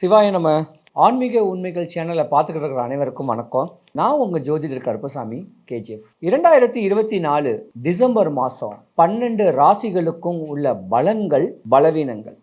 சிவாய நம்ம ஆன்மீக உண்மைகள் சேனலை பார்த்துக்கிட்டு இருக்கிற அனைவருக்கும் வணக்கம். நான் உங்கள் ஜோதிடர் கருப்பசாமி கேஜிஎஃப். இரண்டாயிரத்தி இருபத்தி நாலு டிசம்பர் மாதம் பன்னெண்டு ராசிகளுக்கும் உள்ள பலன்கள் பலவீனங்கள்.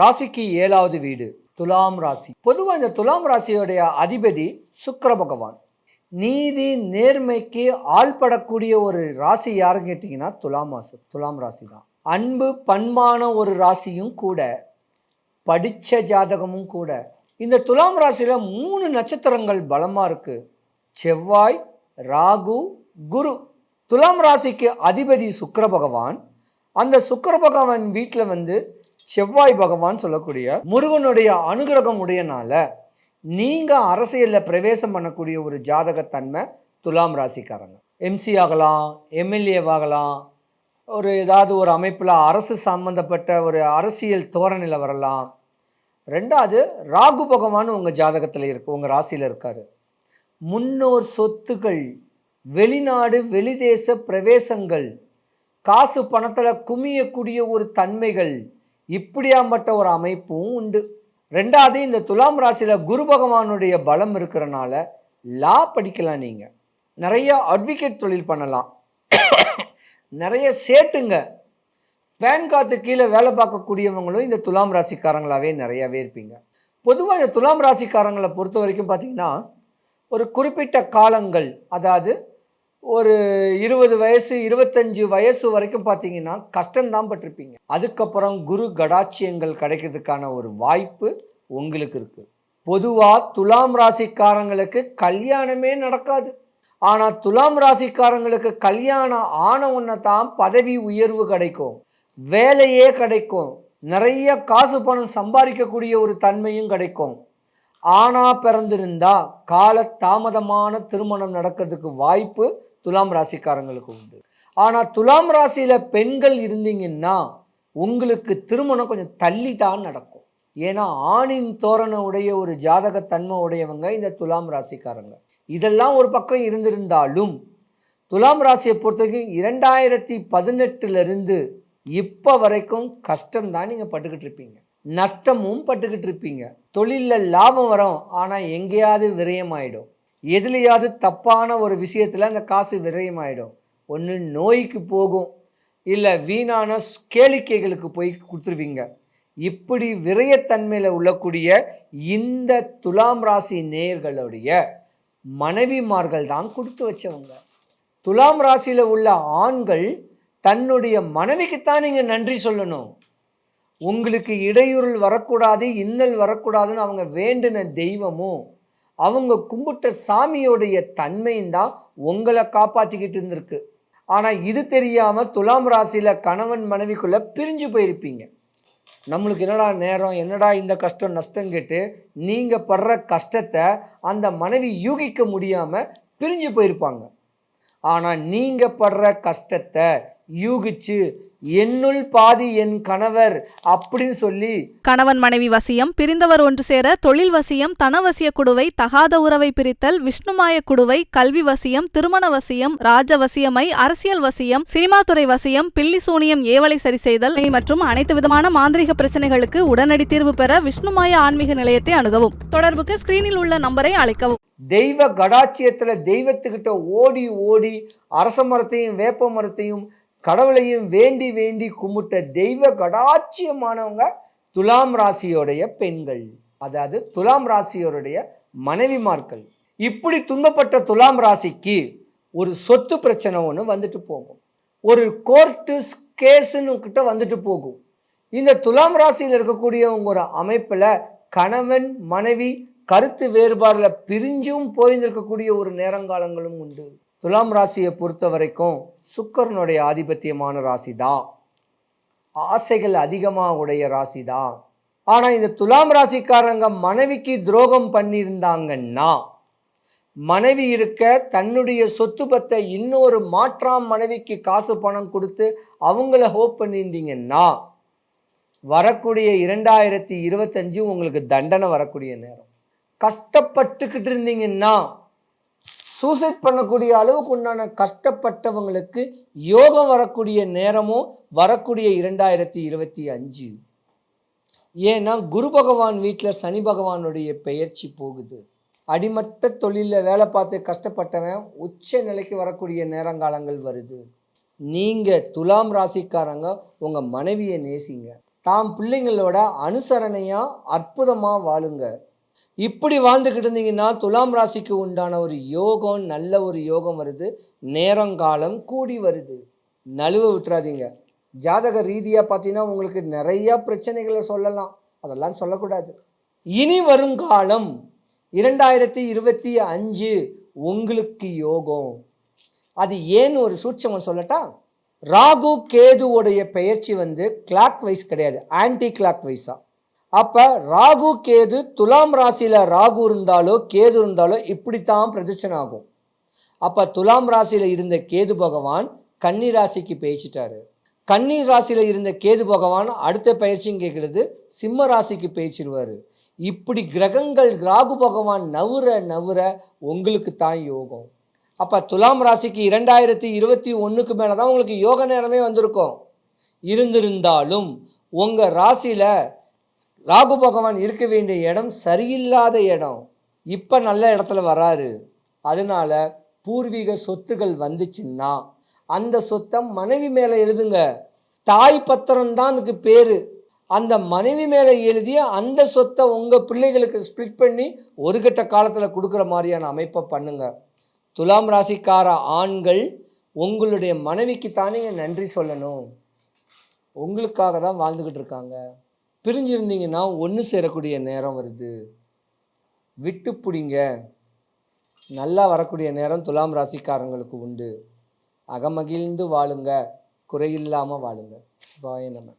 ராசிக்கு ஏழாவது வீடு துலாம் ராசி. பொதுவாக இந்த துலாம் ராசியோடைய அதிபதி சுக்கர பகவான். நீதி நேர்மைக்கு ஆள்படக்கூடிய ஒரு ராசி யாருன்னு கேட்டிங்கன்னா துலாம் ராசி துலாம் ராசி தான் அன்பு பண்பான ஒரு ராசியும் கூட படித்த ஜாதகமும் கூட. இந்த துலாம் ராசியில் மூணு நட்சத்திரங்கள் பலமாக இருக்குது செவ்வாய் ராகு குரு. துலாம் ராசிக்கு அதிபதி சுக்கர பகவான். அந்த சுக்கர பகவான் வீட்டில் வந்து செவ்வாய் பகவான் சொல்லக்கூடிய முருகனுடைய அனுகிரகம் உடையனால நீங்கள் அரசியலில் பிரவேசம் பண்ணக்கூடிய ஒரு ஜாதகத்தன்மை துலாம் ராசிக்காரங்க. எம்சி ஆகலாம் எம்எல்ஏவாகலாம் ஒரு ஏதாவது ஒரு அமைப்பில் அரசு சம்மந்தப்பட்ட ஒரு அரசியல் தோரணையில் வரலாம். ரெண்டாவது ராகு பகவான் உங்கள் ஜாதகத்தில் இருக்கு உங்கள் ராசியில் இருக்கார். முன்னோர் சொத்துக்கள் வெளிநாடு வெளிதேச பிரவேசங்கள் காசு பணத்தில் குமியக்கூடிய ஒரு தன்மைகள் இப்படியாம்பட்ட ஒரு அமைப்பும் உண்டு. ரெண்டாவது இந்த துலாம் ராசியில் குரு பகவானுடைய பலம் இருக்கிறனால லா படிக்கலாம் நீங்கள் நிறைய அட்வொகேட் தொழில் பண்ணலாம். நிறைய சேட்டுங்க. பேன் காத்து கீழே வேலை பார்க்கக்கூடியவங்களும் இந்த துலாம் ராசிக்காரங்களாகவே நிறையாவே இருப்பீங்க. பொதுவாக இந்த துலாம் ராசிக்காரங்களை பொறுத்த வரைக்கும் பார்த்தீங்கன்னா ஒரு குறிப்பிட்ட காலங்கள் அதாவது ஒரு இருபது வயசு இருபத்தஞ்சு வயசு வரைக்கும் பார்த்தீங்கன்னா கஷ்டம்தான் பட்டிருப்பீங்க. அதுக்கப்புறம் குரு கடாட்சியங்கள் கிடைக்கிறதுக்கான ஒரு வாய்ப்பு உங்களுக்கு இருக்குது பொதுவாக துலாம் ராசிக்காரங்களுக்கு கல்யாணமே நடக்காது. ஆனால் துலாம் ராசிக்காரங்களுக்கு கல்யாணம் ஆன உடனே தான் பதவி உயர்வு கிடைக்கும். வேலையே கிடைக்கும். நிறைய காசு பணம் சம்பாதிக்கக்கூடிய ஒரு தன்மையும் கிடைக்கும். ஆனா பிறந்திருந்தா கால தாமதமான திருமணம் நடக்கிறதுக்கு வாய்ப்பு துலாம் ராசிக்காரங்களுக்கு உண்டு. ஆனால் துலாம் ராசியில் பெண்கள் இருந்தீங்கன்னா உங்களுக்கு திருமணம் கொஞ்சம் தள்ளி தான் நடக்கும். ஏன்னா ஆணின் தோரண உடைய ஒரு ஜாதகத்தன்மை உடையவங்க இந்த துலாம் ராசிக்காரங்க. இதெல்லாம் ஒரு பக்கம் இருந்திருந்தாலும் துலாம் ராசியை பொறுத்த வரைக்கும் இரண்டாயிரத்தி பதினெட்டுலேருந்து இப்போ வரைக்கும் கஷ்டம்தான் நீங்கள் பட்டுக்கிட்டு இருப்பீங்க. நஷ்டமும் பட்டுக்கிட்டு இருப்பீங்க. தொழிலில் லாபம் வரும் ஆனால் எங்கேயாவது விரயமாயிடும். எதுலையாவது தப்பான ஒரு விஷயத்தில் அந்த காசு விரயமாயிடும். ஒன்று நோய்க்கு போகும். இல்லை வீணான கேளிக்கைகளுக்கு போய் கொடுத்துருவீங்க. இப்படி விரயத்தன்மையில் உள்ளக்கூடிய இந்த துலாம் ராசி நேயர்களுடைய மனைவிமார்கள் தான் கொடுத்து வச்சவங்க. துலாம் ராசியில் உள்ள ஆண்கள் தன்னுடைய மனைவிக்குத்தான் நீங்கள் நன்றி சொல்லணும். உங்களுக்கு இடையூறல் வரக்கூடாது இன்னல் வரக்கூடாதுன்னு அவங்க வேண்டின தெய்வமும் அவங்க கும்பிட்ட சாமியோடைய தன்மையும் தான் உங்களை காப்பாற்றிக்கிட்டு இருந்திருக்கு. ஆனால் இது தெரியாமல் துலாம் ராசியில் கணவன் மனைவிக்குள்ளே பிரிஞ்சு போயிருப்பீங்க. நம்மளுக்கு என்னடா நேரம் என்னடா இந்த கஷ்டம் நஷ்டம் கேட்டு நீங்கள் படுற கஷ்டத்தை அந்த மனைவி யூகிக்க முடியாமல் பிரிஞ்சு போயிருப்பாங்க. ஆனால் நீங்கள் படுற கஷ்டத்தை யூகிச்சு என்னுள் பாதி என் கணவர் அப்படின்னு சொல்லி கணவன் மனைவி வசியம் பிரிந்தவர் ஒன்று சேர தொழில் வசியம் தனவசிய குடுவை தகாத உறவை பிரித்தல் விஷ்ணுமாய குடுவை கல்வி வசியம் திருமண வசியம் ராஜ வசியமை அரசியல் வசியம் சினிமா துறை வசியம் பில்லி சூனியம் ஏவலை சரி செய்தல் மற்றும் அனைத்து விதமான மாந்திரிக பிரச்சனைகளுக்கு உடனடி தீர்வு பெற விஷ்ணுமாய ஆன்மீக நிலையத்தை அணுகவும். தொடர்புக்கு ஸ்கிரீனில் உள்ள நம்பரை அழைக்கவும். தெய்வ கடாட்சியத்தில் தெய்வத்துக்கிட்ட ஓடி ஓடி அரச மரத்தையும் வேப்ப மரத்தையும் கடவுளையும் வேண்டி வேண்டி கும்பிட்ட தெய்வ கடாட்சியமானவங்க துலாம் ராசியோடைய பெண்கள். அதாவது துலாம் ராசியோருடைய மனைவிமார்கள். இப்படி துன்பப்பட்ட துலாம் ராசிக்கு ஒரு சொத்து பிரச்சனை ஒன்று வந்துட்டு போகும். ஒரு கோர்ட்டு கேஸுன்னு கிட்ட வந்துட்டு போகும். இந்த துலாம் ராசியில் இருக்கக்கூடியவங்க ஒரு அமைப்பில் கணவன் மனைவி கருத்து வேறுபாடில் பிரிஞ்சும் போயிருந்திருக்கக்கூடிய ஒரு நேரங்காலங்களும் உண்டு. துலாம் ராசியை பொறுத்த வரைக்கும் சுக்கரனுடைய ஆதிபத்தியமான ராசி தான் ஆசைகள் அதிகமாக உடைய ராசி தான் ஆனால் இந்த துலாம் ராசிக்காரங்க மனைவிக்கு துரோகம் பண்ணியிருந்தாங்கன்னா மனைவி இருக்க தன்னுடைய சொத்து பத்தை இன்னொரு மாற்றாம் மனைவிக்கு காசு பணம் கொடுத்து அவங்கள ஹோப் பண்ணியிருந்தீங்கன்னா வரக்கூடிய இரண்டாயிரத்தி இருபத்தஞ்சு உங்களுக்கு தண்டனை வரக்கூடிய நேரம். கஷ்டப்பட்டுக்கிட்டு இருந்தீங்கன்னா சூசைட் பண்ணக்கூடிய அளவுக்கு உண்டான கஷ்டப்பட்டவங்களுக்கு யோகம் வரக்கூடிய நேரமும் வரக்கூடிய இரண்டாயிரத்தி இருபத்தி அஞ்சு. ஏன்னா குரு பகவான் வீட்டில் சனி பகவானுடைய பெயர்ச்சி போகுது. அடிமட்ட தொழிலில் வேலை பார்த்து கஷ்டப்பட்டவன் உச்ச நிலைக்கு வரக்கூடிய நேரங்காலங்கள் வருது. நீங்கள் துலாம் ராசிக்காரங்க உங்கள் மனைவியை நேசிங்க. தாம் பிள்ளைங்களோட அனுசரணையாக அற்புதமாக வாழுங்க. இப்படி வாழ்ந்துக்கிட்டு இருந்தீங்கன்னா துலாம் ராசிக்கு உண்டான ஒரு யோகம் நல்ல ஒரு யோகம் வருது. நேரங்காலம் கூடி வருது. நழுவ விட்டுறாதீங்க. ஜாதக ரீதியாக பார்த்தீங்கன்னா உங்களுக்கு நிறையா பிரச்சனைகளை சொல்லலாம். அதெல்லாம் சொல்லக்கூடாது. இனி வருங்காலம் இரண்டாயிரத்தி இருபத்தி அஞ்சு உங்களுக்கு யோகம். அது ஏன்னு ஒரு சூட்சமம் சொல்லட்டா? ராகு கேதுவோடைய பெயர்ச்சி வந்து கிளாக் வைஸ் கிடையாது. ஆன்டி கிளாக் வைஸாக அப்போ ராகு கேது துலாம் ராசியில் ராகு இருந்தாலோ கேது இருந்தாலோ இப்படித்தான் பிரதட்சணை ஆகும். அப்போ துலாம் ராசியில் இருந்த கேது பகவான் கன்னி ராசிக்கு பேய்ச்சிட்டாரு. கன்னி ராசியில் இருந்த கேது பகவான் அடுத்த பயிற்சியும் கேட்குறது சிம்ம ராசிக்கு பெயச்சிருவார். இப்படி கிரகங்கள் ராகு பகவான் நவுற நவுற உங்களுக்கு தான் யோகம். அப்போ துலாம் ராசிக்கு இரண்டாயிரத்தி இருபத்தி ஒன்றுக்கு மேலே தான் உங்களுக்கு யோக நேரமே வந்திருக்கும். இருந்திருந்தாலும் உங்கள் ராசியில் ராகு பகவான் இருக்க வேண்டிய இடம் சரியில்லாத இடம். இப்போ நல்ல இடத்துல வராரு. அதனால பூர்வீக சொத்துகள் வந்துச்சுன்னா அந்த சொத்தை மனைவி மேலே எழுதுங்க. தாய் பத்திரம் தான் அதுக்கு பேர். அந்த மனைவி மேலே எழுதி அந்த சொத்தை உங்கள் பிள்ளைகளுக்கு ஸ்ப்ளிட் பண்ணி ஒரு கட்ட காலத்தில் கொடுக்குற மாதிரியான அமைப்பை பண்ணுங்க. துலாம் ராசிக்கார ஆண்கள் உங்களுடைய மனைவிக்கு தானே நன்றி சொல்லணும். உங்களுக்காக தான் வாழ்ந்துக்கிட்டு இருக்காங்க. பிரிஞ்சிருந்தீங்கன்னா ஒன்று சேரக்கூடிய நேரம் வருது. விட்டு பிடிங்க. நல்லா வரக்கூடிய நேரம் துலாம் ராசிக்காரங்களுக்கு உண்டு. அகமகிழ்ந்து வாழுங்க. குறையில்லாமல் வாழுங்க. சிவாய நம்ம